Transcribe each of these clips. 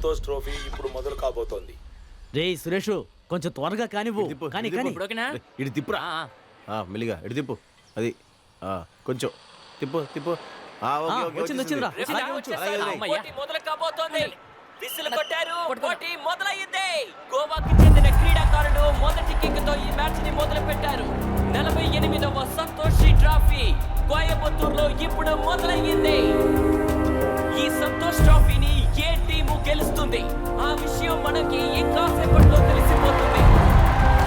Santosh trophy ఇప్పుడు మొదలు కాబోతోంది రే సురేష్ కొంచెం త్వరగా కానివ్వు తిప్పు, కానీ ఇటు కానీ తిప్పు. ఓకేనా? రే, ఇటు తిప్పురా ఆ, మెల్లిగా ఇటు తిప్పు అది ఆ, కొంచెం తిప్పు తిప్పు ఆ, ఓకే, ఆ, ఓకే, వచ్చింది. వచ్చిందా? అలాగే వచ్చేసారు. అలాగే వదిలేయ్. అమ్మయ్య. పోటీ మొదలు కాబోతోంది విసులు కొట్టారు. పోటీ మొదలయ్యింది గోవాకి చెందిన క్రీడాకారుడు మొదటి కిక్తో ఈ మ్యాచ్ని మొదలు పెట్టారు నలభై ఎనిమిదవ సంతోషి ట్రోఫీ కోయబత్తూరులో ఇప్పుడు మొదలయ్యింది ఈ సంతోష్ ట్రోఫీని ఏ టీము గెలుస్తుంది? ఆ విషయం మనకి ఇంకా సేపట్లో తెలిసిపోతుంది.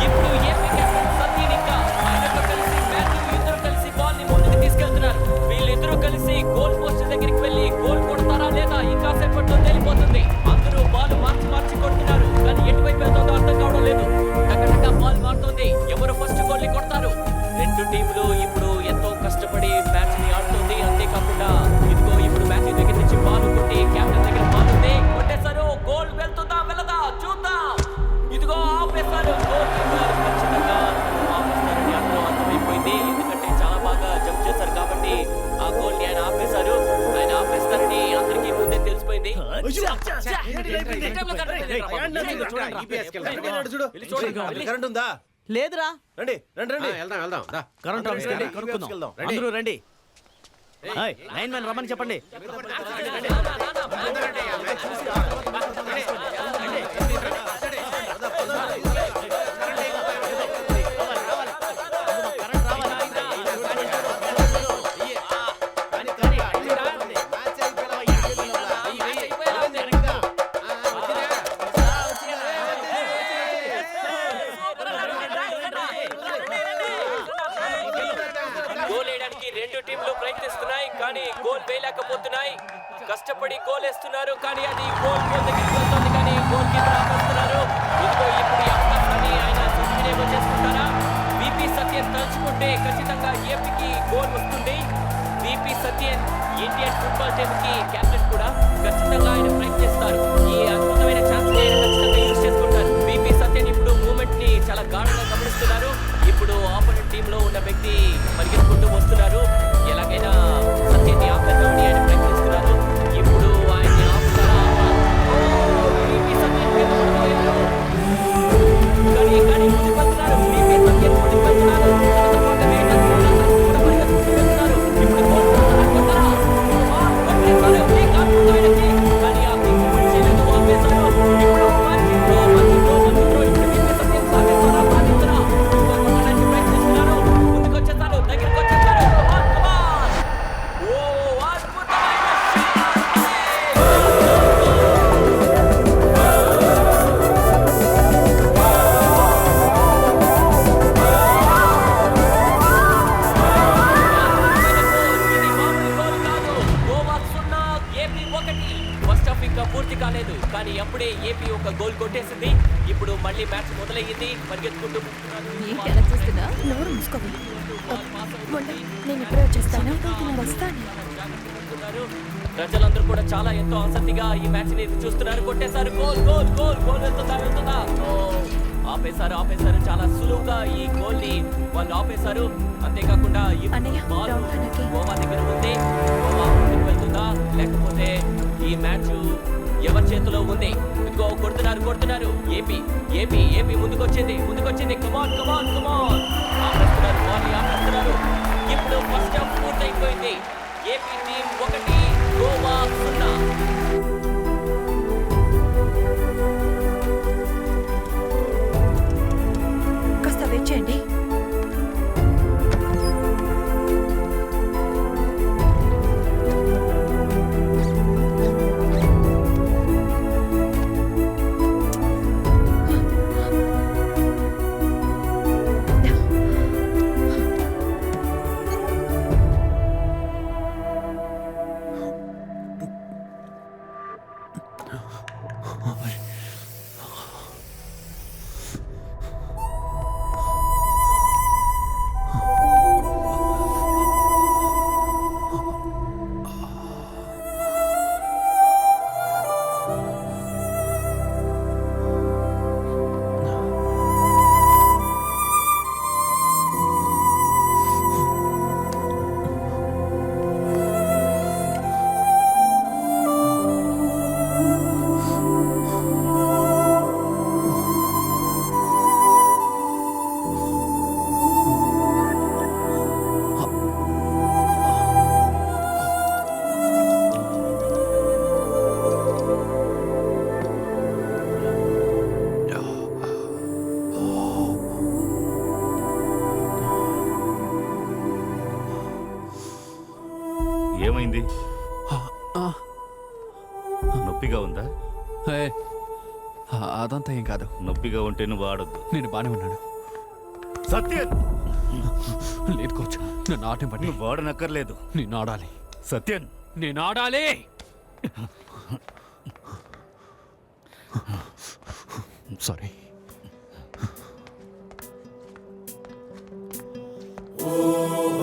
ఇప్పుడు ఏపీ కెప్టెన్ సతీన్ ఇంకా ఆయనతో కలిసి మ్యాథ్యూ ఇద్దరు కలిసి బాల్ని ముందుకు తీసుకెళ్తున్నారు. వీళ్ళిద్దరూ కలిసి గోల్ పోస్ట్ దగ్గరికి వెళ్ళి గోల్ కొడతారా లేదా ఇంకా సేపట్లో తెలిపోతుంది. అందరూ బాల్ మార్చి మార్చి కొడుతున్నారు కానీ ఎటువైపు వెళ్తుందో అర్థం కావడం లేదు. చేశారు కాబట్టి ఆ గోల్ని ఆయన ఆపేశారు ఆయన ఆపేస్తారని అందరికీ ముందే తెలిసిపోయింది. కరెంట్ ఉందా లేదురా రండి రండి రండి వెళ్దాం వెళ్దాం. కరెంట్ ఆఫీస్కి వెళ్ళి కనుక్కుందాం. అందరూ రండి రమ్మని చెప్పండి చేస్తున్నారు ఇప్పుడు ఆపోనెంట్ టీంలో ఉన్న వ్యక్తి పరిగెత్తుకుంటూ వస్తున్నారు. ఎలాగైనా సత్యని ఆపేద్దామని ఆయన ఇంకా పూర్తి కాలేదు. కానీ అప్పుడే ఏపీ ఒక గోల్ కొట్టేసింది. ఇప్పుడు మళ్ళీ మ్యాచ్ మొదలయ్యింది. పరిగెత్తుకుంటూ పోతున్నారు. ఏంటి అలా చూస్తున్నా? నోరు మూసుకోవాలి ఉండు, నేను ఇప్పుడే వచ్చేస్తాను. వస్తాను. చేస్తున్నారు. ప్రజలందరూ కూడా చాలా ఎంతో ఆసక్తిగా ఈ మ్యాచ్ని చూస్తున్నారు. కొట్టేశారు. గోల్ గోల్ గోల్ గోల్ వెళ్తుందా వెళ్తుందా? ఆపేశారు ఆపేశారు. చాలా సులువుగా ఈ గోల్ని వాళ్ళు ఆపేశారు. అంతేకాకుండా. గోవా దగ్గర ఉంది. గోవా వెళ్తుందా? లేకపోతే ఈ మ్యాచ్ ఎవరి చేతిలో ఉంది? ఇదిగో కొడుతున్నారు కొడుతున్నారు. ఏపీ ఏపీ ఏపీ ముందుకొచ్చింది ముందుకొచ్చింది. కమాన్ కమాన్ కమాన్ ఏమైంది? నొప్పిగా ఉందా? అదంతా ఏం కాదు. నొప్పిగా ఉంటే నువ్వు ఆడొద్దు. నేను బానే ఉన్నాను. సత్యం! లేదు కోచ్ నన్ను ఆటం పడి నువ్వు వాడనక్కర్లేదు నేను ఆడాలి. సత్యన్ నేను ఆడాలి! సారీ. సంతోష్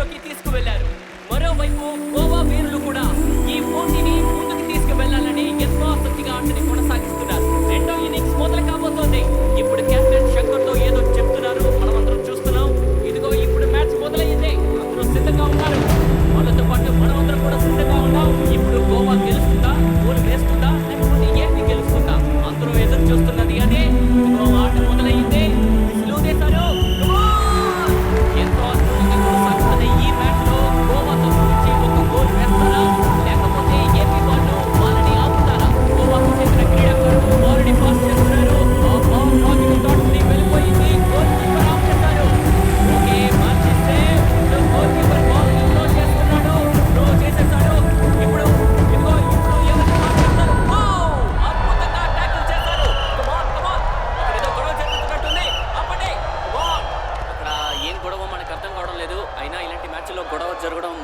ఏపీని తీసుకువెళ్ళారు మరోవైపు గోవా వీరులు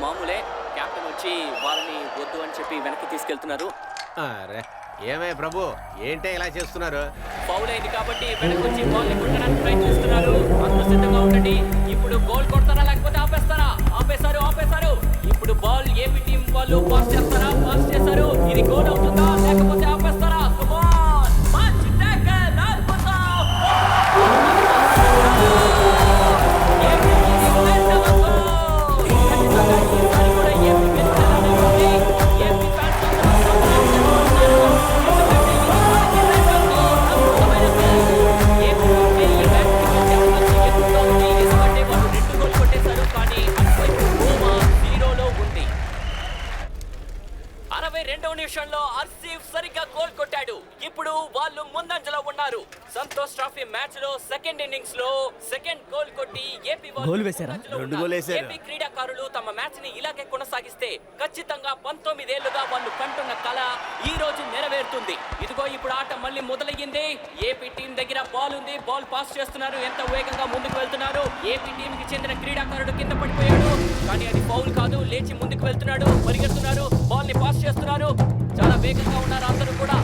మామూలే. కెప్టెన్ వచ్చి వాళ్ళని వద్దు అని చెప్పి వెనక్కి తీసుకెళ్తున్నారు. అరే ఏమే ప్రభు? ఏంటే ఇలా చేస్తున్నారు? ఫౌల్ అయింది కాబట్టి వెనక్కి వచ్చి బాల్ని కొట్టడానికి ప్రయత్నిస్తున్నారు. అందరూ సిద్ధంగా ఉండండి. ఇప్పుడు గోల్ కొడతారా నిమిషంలో అర్సీఫ్ సరిగ్గా గోల్ కొట్టాడు. ఇప్పుడు వాళ్ళు ముందంజలో ఉన్నారు. సంతోష్ ట్రోఫీ మ్యాచ్లో సెకండ్ ఇన్నింగ్స్లో సెకండ్ గోల్ కొట్టి ఏపీ గోల్ వేశారా? రెండు. గోల్ వేశారు. ఏపీ క్రీడాకారులు తమ మ్యాచ్ని ఇలాగే కొనసాగిస్తే ఖచ్చితంగా పంతొమ్మిదేళ్ళుగా వాళ్ళు కంటున్న కళ ఈ రోజు నెరవేరుతుంది. ఇదిగో ఇప్పుడు ఆట మళ్ళీ మొదలయ్యింది. ఏపీ టీం దగ్గర బాల్ ఉంది. బాల్ పాస్ చేస్తున్నారు. ఎంత వేగంగా ముందుకు వెళ్తున్నారు. ఏపీ టీం కి చెందిన క్రీడాకారుడు కింద పడిపోయాడు. కానీ అది ఫౌల్ కాదు. లేచి ముందుకు వెళ్తున్నాడు. పరిగెడుతున్నారు. బాల్ని పాస్ చేస్తున్నారు. చాలా వేగంగా ఉన్నారు అందరూ కూడా.